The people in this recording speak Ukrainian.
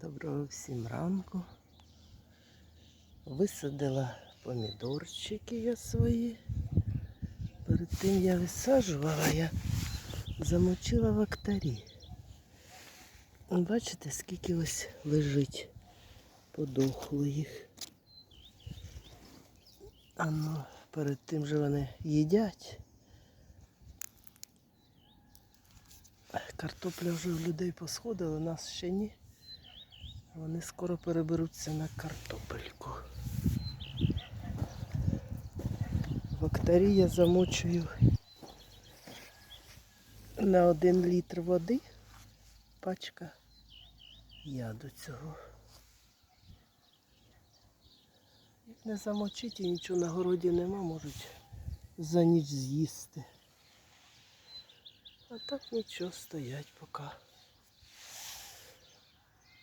Доброго всім ранку. Висадила помідорчики я свої. Перед тим я висаджувала, я замочила в актарі. Бачите, скільки ось лежить подохло їх. А ну, перед тим же вони їдять. Картопля вже у людей посходила, у нас ще ні. Вони скоро переберуться на картопельку. В актарі я замочую на один літр води пачка яду цього. Як не замочити і нічого на городі нема, можуть за ніч з'їсти. А так нічого стоять поки.